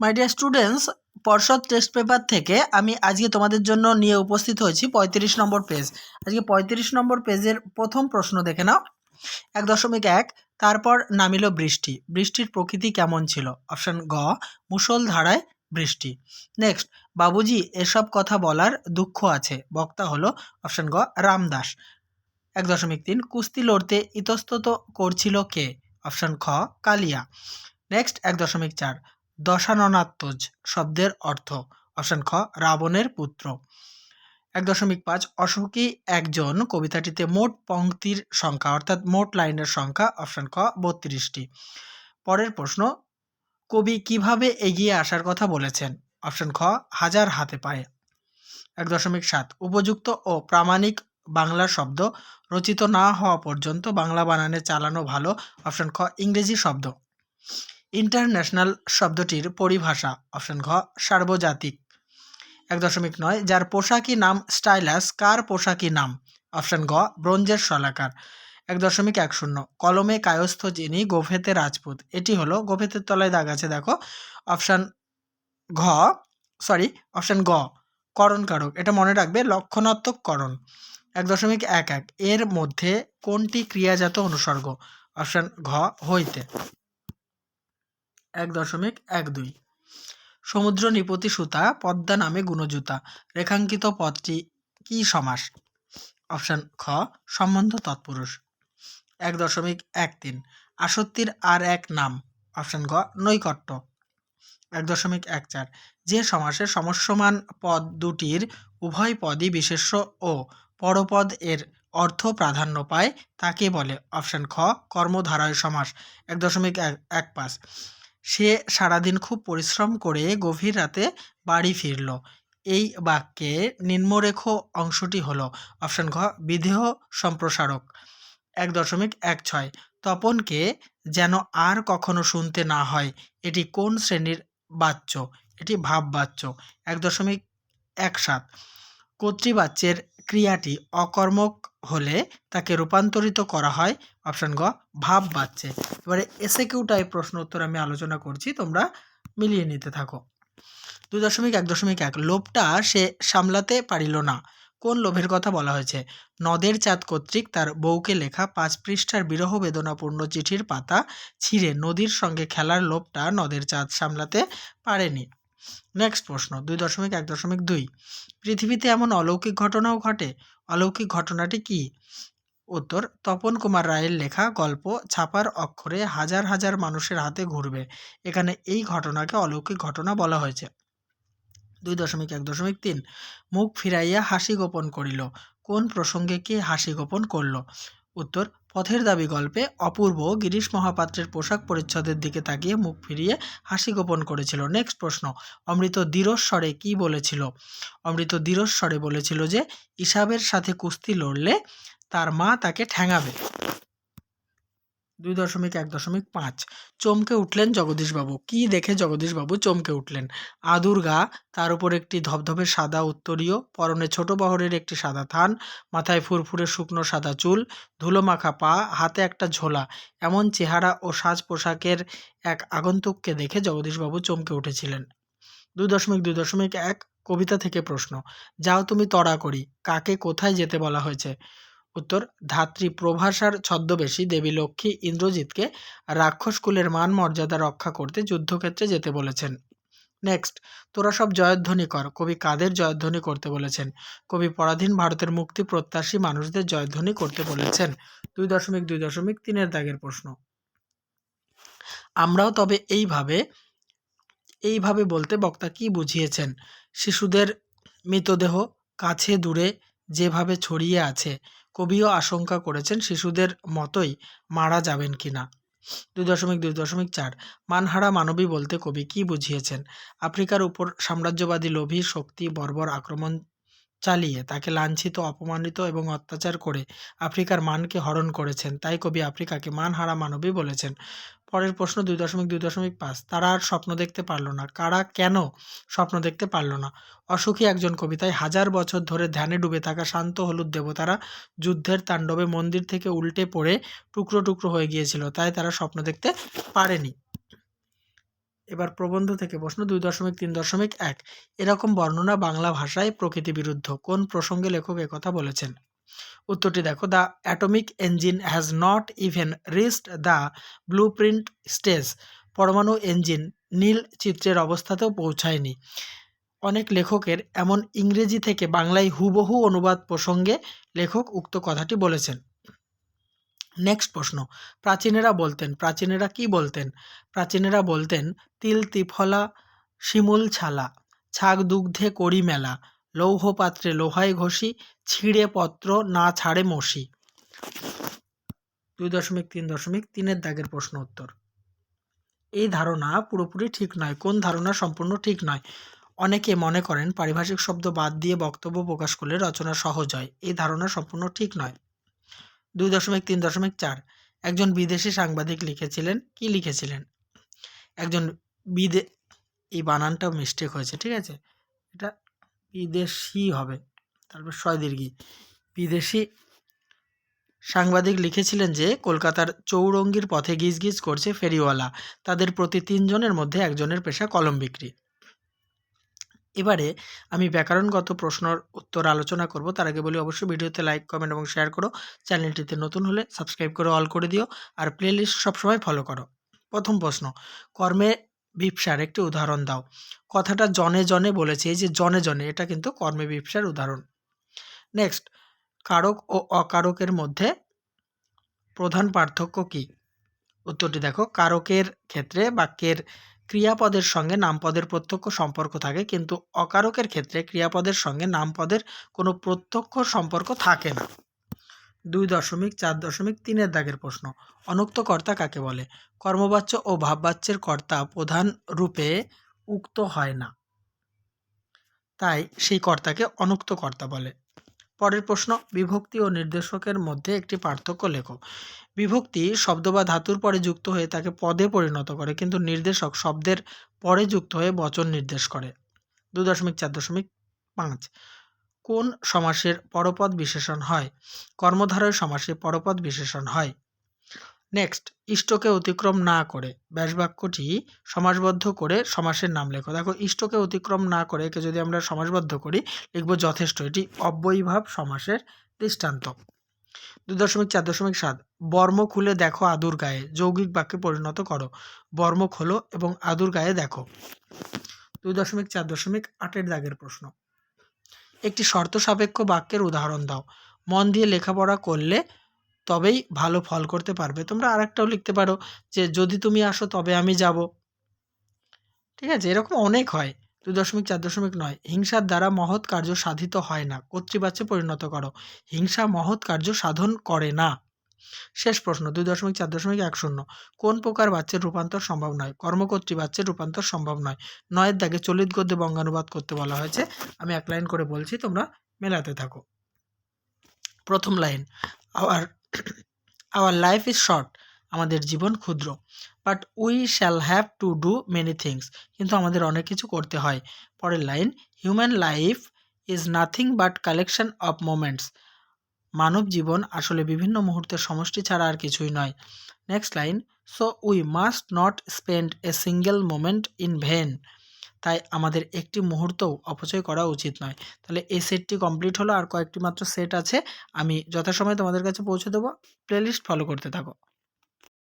My dear students Parshad test paper থেকে আমি আজকে তোমাদের জন্য নিয়ে উপস্থিত হয়েছি পঁয়ত্রিশ নম্বর পেজ আজকে পঁয়ত্রিশ নম্বর পেজের প্রথম প্রশ্ন দেখে নাও। এক দশমিক এক, তারপর নামিল বৃষ্টি। বৃষ্টির প্রকৃতি কেমন ছিল? অপশান গ মুসল ধারায় বৃষ্টি। নেক্সট বাবুজি, এসব কথা বলার দুঃখ আছে। বক্তা হলো অপশান গ, রামদাস। এক দশমিক তিন, কুস্তি লড়তে ইতস্তত করছিল কে? অপশান খ, কালিয়া। নেক্সট এক দশমিক চার দশাননাত্মজ শব্দের অর্থ অপশান খ, রাবণের পুত্র। এক দশমিক পাঁচ অশোকী একজন? কবিতাটিতে মোট পংক্তির সংখ্যা, অর্থাৎ মোট লাইনের সংখ্যা অপশান খ বত্রিশটি। পরের প্রশ্ন, কবি কীভাবে এগিয়ে আসার কথা বলেছেন? অপশান খ, হাজার হাতে পায়ে। এক দশমিক সাত, উপযুক্ত ও প্রামাণিক বাংলা শব্দ, রচিত না হওয়া পর্যন্ত বাংলা বানানে চালানো ভালো অপশান খ, ইংরেজি শব্দ। ইন্টারন্যাশনাল শব্দটির পরিভাষা, অপশন ঘ, সার্বজাতিক। এক দশমিক নয়, যার পোশাকি নাম স্টাইলাস, কার পোশাকি নাম? অপশন গ ব্রোঞ্জের শলাকার। এক দশমিক এক শূন্য, কলমে কায়স্থ যিনি গোফেতে রাজপুত। এটি হলো গোফেতের তলায় দাগ আছে, দেখো। অপশান ঘ সরি অপশান গ করণ কারক এটা মনে রাখবে লক্ষণাত্মক করণ। এক দশমিক এক এক, এর মধ্যে কোনটি ক্রিয়াজাত অনুসর্গ? অপশান ঘ, হইতে। এক দশমিক এক দুই। সমুদ্র নিপতি সুতা পদ্মা নামে গুণজুতা। রেখাঙ্কিত পদটি কি সমাস? অপশান খ, সম্বন্ধ তৎপুরুষ। এক দশমিক এক তিন। আসক্তির আর এক নাম। অপশান গ, নৈকট্য। এক দশমিক এক চার। যে সমাসে সমস্যমান পদ দুটির উভয় পদই বিশেষ্য ও পরপদ এর অর্থ প্রাধান্য পায়, তাকে বলে। অপশান খ, কর্মধারয় সমাস। এক দশমিক এক এক পাঁচ। সে সারাদিন খুব পরিশ্রম করে গভীর রাতে বাড়ি ফিরল। এই বাক্যে নিম্নরেখ অংশটি হল, অপশান ঘ, বিধেয় সম্প্রসারক। এক দশমিক এক ছয়। তপনকে যেন আর কখনো শুনতে না হয়, এটি কোন শ্রেণির বাচ্য? এটি ভাব বাচ্য এক দশমিক এক সাত। কর্তৃবাচ্যের ক্রিয়াটি অকর্মক হলে তাকে রূপান্তরিত করা হয় অপশান গ, ভাব বাচ্চে এবারে এসে কিউ টাইপ প্রশ্ন উত্তর আমি আলোচনা করছি, তোমরা মিলিয়ে নিতে থাকো। দুই দশমিক এক দশমিক এক, লোভটা সে সামলাতে পারিল না। কোন লোভের কথা বলা হয়েছে? নদের চাঁদ কর্তৃক তার বউকে লেখা পাঁচ পৃষ্ঠার বিরহ বেদনাপূর্ণ চিঠির পাতা ছিঁড়ে নদীর সঙ্গে খেলার লোভটা নদের চাঁদ সামলাতে পারেনি। নেক্সট প্রশ্ন, দুই দশমিক এক দশমিক দুই। পৃথিবীতে এমন অলৌকিক ঘটনাও ঘটে। অলৌকিক ঘটনাটি কি? উত্তর, তপন কুমার রায়ের লেখা গল্প ছাপার অক্ষরে হাজার হাজার মানুষের হাতে ঘুরবে। এখানে এই ঘটনাকে অলৌকিক ঘটনা বলা হয়েছে। দুই দশমিক এক দশমিক তিন, মুখ ফিরাইয়া হাসি গোপন করিল। কোন প্রসঙ্গে কে হাসি গোপন করল? উত্তর, পথের দাবি গল্পে অপূর্ব গিরিশ মহাপাত্রের পোশাক পরিচ্ছদের দিকে তাকিয়ে মুখ ফিরিয়ে হাসি গোপন করেছিল। নেক্সট প্রশ্ন, অমৃত দৃঢ়স্বরে কি বলেছিল? অমৃত দৃঢ়স্বরে বলেছিল যে, ইসাবের সাথে কুস্তি লড়লে তার মা তাকে ঠ্যাঙাবে। দুই দশমিক এক দশমিক পাঁচ। চমকে উঠলেন জগদীশবাবু। কি দেখে জগদীশবাবু চমকে উঠলেন? আদুর গা, তার উপর একটি ধবধবে সাদা উত্তরীয়, পরনে ছোট বহরের একটি সাদা থান, মাথায় ফুরফুরে শুকনো সাদা চুল ধুলো মাখা পা, হাতে একটা ঝোলা। এমন চেহারা ও সাজ পোশাকের এক আগন্তুককে দেখে জগদীশবাবু চমকে উঠেছিলেন। দুই দশমিক দুই দশমিক এক, কবিতা থেকে প্রশ্ন। যাও তুমি তড়া করি, কাকে কোথায় যেতে বলা হয়েছে? উত্তর, ধাত্রী প্রভাষার ছদ্মবেশী দেবী লক্ষ্মী ইন্দ্রজিৎকে রাক্ষসকুলের মান মর্যাদা রক্ষা করতে যুদ্ধক্ষেত্রে যেতে বলেছেন। নেক্সট তোরা সব জয়ধ্বনি কর। কবি কাদের জয়ধ্বনি করতে বলেছেন? কবি পরাধীন ভারতের মুক্তি প্রত্যাশী মানুষদের জয়ধ্বনি করতে বলেছেন। দুই দশমিক দুই দশমিক তিনের দাগের প্রশ্ন। আমরাও তবে এইভাবে এইভাবে বলতে বক্তা কি বুঝিয়েছেন? শিশুদের মৃতদেহ কাছে দূরে যেভাবে ছড়িয়ে আছে কবিও আশঙ্কা করেছেন শিশুদের মতোই মারা যাবেন কিনা। দুই দশমিক দুই দশমিক চার, মানহারা মানবী বলতে কবি কি বুঝিয়েছেন? আফ্রিকার উপর সাম্রাজ্যবাদী লোভী শক্তি বর্বর আক্রমণ চালিয়ে তাকে লাঞ্ছিত, অপমানিত এবং অত্যাচার করে আফ্রিকার মানকে হরণ করেছেন। তাই কবি আফ্রিকাকে মানহারা মানবী বলেছেন। পরের প্রশ্ন দুই দশমিক দুই দশমিক পাঁচ। তারা আর স্বপ্ন দেখতে পারল না। কারা কেন স্বপ্ন দেখতে পারল না? অসুখী একজন কবিতায় হাজার বছর ধরে ধ্যানে ডুবে থাকা শান্ত হলুদ দেবতারা যুদ্ধের তাণ্ডবে মন্দির থেকে উল্টে পড়ে টুকরো টুকরো হয়ে গিয়েছিল, তাই তারা স্বপ্ন দেখতে পারেনি। এবার প্রবন্ধ থেকে প্রশ্ন দুই দশমিক তিন দশমিক এক। এরকম বর্ণনা বাংলা ভাষায় প্রকৃতি বিরুদ্ধ। কোন প্রসঙ্গে লেখক কথা বলেছেন? উত্তরটি দেখো the atomic engine has not even reached the blueprint stage পরমাণু ইঞ্জিন নীল চিত্রের অবস্থাতেও পৌঁছায়নি। অনেক লেখকের এমন ইংরেজি থেকে বাংলায় হুবহু অনুবাদ প্রসঙ্গে লেখক উক্ত কথাটি বলেছেন। নেক্সট প্রশ্ন, প্রাচীনেরা বলতেন, প্রাচীনেরা কি বলতেন? প্রাচীনেরা বলতেন, তিল, তিফলা, শিমুল ছালা ছাগ দুগ্ধে করি মেলা লৌহ পাত্রে লোহায় ঘষি, ছিঁড়ে পত্র না ছাড়ে মসি দুই দশমিক তিন দশমিক তিনের দাগের প্রশ্ন উত্তর। এই ধারণা পুরোপুরি ঠিক নয়। কোন ধারণা সম্পূর্ণ ঠিক নয়? অনেকে মনে করেন পারিভাষিক শব্দ বাদ দিয়ে বক্তব্য প্রকাশ করলে রচনা সহজ হয়। এই ধারণা সম্পূর্ণ ঠিক নয়। দুই দশমিক তিন দশমিক চার। একজন বিদেশি সাংবাদিক লিখেছিলেন। কি লিখেছিলেন? একজন বিদে এই বানানটাও মিস্টেক হয়েছে, ঠিক আছে? এটা বিদেশি হবে। তারপর ছয় দীর্ঘি বিদেশি সাংবাদিক লিখেছিলেন যে, কলকাতার চৌরঙ্গির পথে গিজ গিজ করছে ফেরিওয়ালা। তাদের প্রতি তিনজনের মধ্যে একজনের পেশা কলম বিক্রি। এবারে আমি ব্যাকরণগত প্রশ্নর উত্তর আলোচনা করব। তার আগে বলি, অবশ্যই ভিডিওতে লাইক, কমেন্ট এবং শেয়ার করো। চ্যানেলটিতে নতুন হলে সাবস্ক্রাইব করে অল করে দিও। আর প্লেলিস্ট সবসময় ফলো করো। প্রথম প্রশ্ন, কর্মে বিপসার একটি উদাহরণ দাও। কথাটা জনে জনে বলেছে, এই যে জনে জনে, এটা কিন্তু কর্মে বিপসার উদাহরণ। নেক্সট কারক ও অকারকের মধ্যে প্রধান পার্থক্য কি? উত্তরটি দেখো, কারকের ক্ষেত্রে বাক্যের ক্রিয়াপদের সঙ্গে নামপদের প্রত্যক্ষ সম্পর্ক থাকে, কিন্তু অকারকের ক্ষেত্রে ক্রিয়াপদের সঙ্গে নামপদের কোনো প্রত্যক্ষ সম্পর্ক থাকে না। দুই দশমিক চার দশমিক তিনের দাগের প্রশ্ন। অনুক্ত কর্তা কাকে বলে? কর্মবাচ্য ও ভাববাচ্যের কর্তা প্রধান রূপে উক্ত হয় না। তাই সেই কর্তাকে অনুক্ত কর্তা বলে। পরের প্রশ্ন, বিভক্তি ও নির্দেশকের মধ্যে একটি পার্থক্য লেখো। বিভক্তি শব্দ বা ধাতুর পরে যুক্ত হয়ে তাকে পদে পরিণত করে, কিন্তু নির্দেশক শব্দের পরে যুক্ত হয়ে বচন নির্দেশ করে। দু দশমিক চার দশমিক পাঁচ। কোন সমাসের পরপদ বিশেষণ হয়? কর্মধারয় সমাসে পরপদ বিশেষণ হয়। নেক্সট, ইষ্টকে অতিক্রম না করে। ব্যাসবাক্যটি সমাসবদ্ধ করে সমাসের নাম লেখো। দেখো, ইষ্টকে অতিক্রম না করে একে যদি আমরা সমাসবদ্ধ করি, লিখব যথেষ্ট। এটি অব্যয়ীভাব সমাসের দৃষ্টান্ত। দুই দশমিক চার দশমিক সাত, বর্ম খুলে দেখো আদুর গায়ে। যৌগিক বাক্যে পরিণত করো। বর্ম খোলো এবং আদুর গায়ে দেখো। দুই দশমিক চার দশমিক আটের দাগের প্রশ্ন। একটি শর্ত সাপেক্ষ বাক্যের উদাহরণ দাও। মন দিয়ে লেখাপড়া করলে তবেই ভালো ফল করতে পারবে। তোমরা আরেকটাও লিখতে পারো যে, যদি তুমি আসো তবে আমি যাব। ঠিক আছে? এরকম অনেক হয়। দুই দশমিক, চার দশমিক নয়। হিংসার দ্বারা মহৎ কার্য সাধিত হয় না। কর্তৃবাচ্যে পরিণত করো। হিংসা মহৎ কার্য সাধন করে না। শেষ প্রশ্ন, দুই দশমিক চার দশমিক এক শূন্য। কোন প্রকার বাচ্চের রূপান্তর সম্ভব নয়? কর্মকর্ত্রী বাচ্চের রূপান্তর সম্ভব নয়। নয়ের দাগে চলিত গদ্যে বঙ্গানুবাদ করতে বলা হয়েছে। আমি এক লাইন করে বলছি, তোমরা মেলাতে থাকো। প্রথম line, our our life is short, আমাদের জীবন ক্ষুদ্র, but we shall have to do many things, কিন্তু আমাদের অনেক কিছু করতে হয়। পরের line, human life is nothing but collection of moments মানব জীবন আসলে বিভিন্ন মুহূর্তের সমষ্টি ছাড়া আর কিছুই নয়। Next line so we must not spend a single moment in vain তাই আমাদের একটি মুহূর্তও অপচয় করা উচিত নয়। তাহলে এই সেটটি কমপ্লিট হলো আর কয়েকটি মাত্র সেট আছে। আমি যথাসময়ে তোমাদের কাছে পৌঁছে দেবো। প্লেলিস্ট ফলো করতে থাকো।